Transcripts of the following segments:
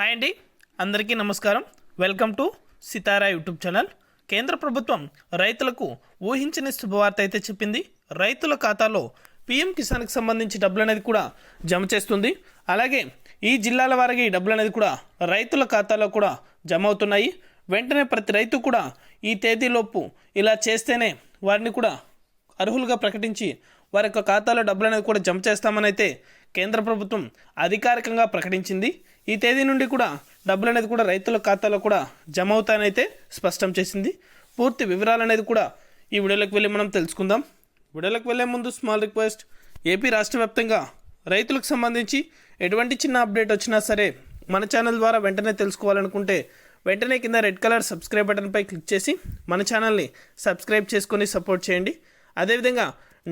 Hi అండి. అందరికీ నమస్కారం. Welcome to Sitara YouTube channel. కేంద్ర ప్రభుత్వం రైతులకు ఊహించని శుభవార్త అయితే చెప్పింది. రైతుల ఖాతాలో పీఎం కిసాన్కి సంబంధించి డబ్బులు అనేది కూడా జమ చేస్తుంది. అలాగే ఈ జిల్లాల వారికి ఈ డబ్బులు అనేది కూడా రైతుల ఖాతాలో కూడా జమ అవుతున్నాయి. వెంటనే ప్రతి రైతు కూడా ఈ తేదీలోపు ఇలా చేస్తేనే వారిని కూడా అర్హులుగా ప్రకటించి వారి యొక్క ఖాతాలో డబ్బులు అనేది కూడా జమ చేస్తామని అయితే కేంద్ర ప్రభుత్వం అధికారికంగా ప్రకటించింది. ఈ తేదీ నుండి కూడా డబ్బులు అనేది కూడా రైతుల ఖాతాలో కూడా జమ అవుతాయనైతే స్పష్టం చేసింది. పూర్తి వివరాలు అనేది కూడా ఈ వీడియోలోకి వెళ్ళి మనం తెలుసుకుందాం. వీడియోలోకి వెళ్ళే ముందు స్మాల్ రిక్వెస్ట్ ఏపీ రాష్ట్ర వ్యాప్తంగా రైతులకు సంబంధించి ఎటువంటి చిన్న అప్డేట్ వచ్చినా సరే మన ఛానల్ ద్వారా వెంటనే తెలుసుకోవాలనుకుంటే వెంటనే కింద రెడ్ కలర్ సబ్స్క్రైబ్ బటన్పై క్లిక్ చేసి మన ఛానల్ని సబ్స్క్రైబ్ చేసుకొని సపోర్ట్ చేయండి. అదేవిధంగా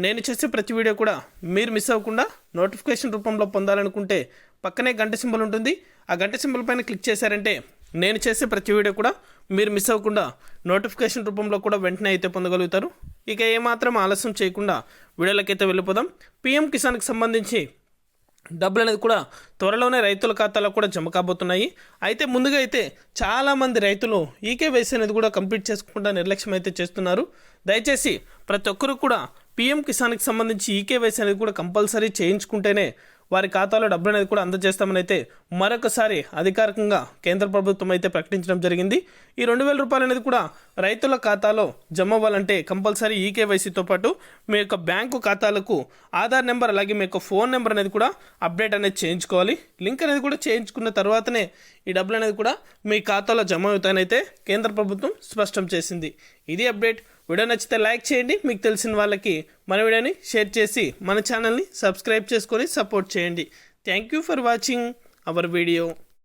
నేను చేసే ప్రతి వీడియో కూడా మీరు మిస్ అవ్వకుండా నోటిఫికేషన్ రూపంలో పొందాలనుకుంటే పక్కనే గంట సింబల్ ఉంటుంది. ఆ గంట సింబల్ పైన క్లిక్ చేశారంటే నేను చేసే ప్రతి వీడియో కూడా మీరు మిస్ అవ్వకుండా నోటిఫికేషన్ రూపంలో కూడా వెంటనే అయితే పొందగలుగుతారు. ఇక ఏమాత్రం ఆలస్యం చేయకుండా వీడియోలకైతే వెళ్ళిపోదాం. పిఎం కిసాన్కి సంబంధించి డబ్బులు అనేది కూడా త్వరలోనే రైతుల ఖాతాలో కూడా జమ కాబోతున్నాయి. అయితే ముందుగా అయితే చాలామంది రైతులు ఈకేవైసీ అనేది కూడా కంప్లీట్ చేసుకుంటా నిర్లక్ష్యం అయితే చేస్తున్నారు. దయచేసి ప్రతి ఒక్కరు కూడా పీఎం కిసాన్కి సంబంధించి ఈకేవైసీ అనేది కూడా కంపల్సరీ చేయించుకుంటేనే వారి ఖాతాలో డబ్బులు అనేది కూడా అందజేస్తామని అయితే మరొకసారి అధికారికంగా కేంద్ర ప్రభుత్వం అయితే ప్రకటించడం జరిగింది. ఈ రెండు వేల రూపాయలు అనేది కూడా రైతుల ఖాతాలో జమ అవ్వాలంటే కంపల్సరీ ఈకేవైసీతో పాటు మీ యొక్క బ్యాంకు ఖాతాలకు ఆధార్ నెంబర్ అలాగే మీ యొక్క ఫోన్ నెంబర్ అనేది కూడా అప్డేట్ అనేది చేయించుకోవాలి. లింక్ అనేది కూడా చేయించుకున్న తర్వాతనే ఈ డబ్బులు అనేది కూడా మీ ఖాతాలో జమ అవుతాయనైతే కేంద్ర ప్రభుత్వం స్పష్టం చేసింది. ఇది అప్డేట్. వీడియో నచ్చితే లైక్ చేయండి. మీకు తెలిసిన వాళ్ళకి మన వీడియోని షేర్ చేసి మన ఛానల్ని సబ్స్క్రైబ్ చేసుకొని సపోర్ట్ చేయండి. Thank you for watching our video.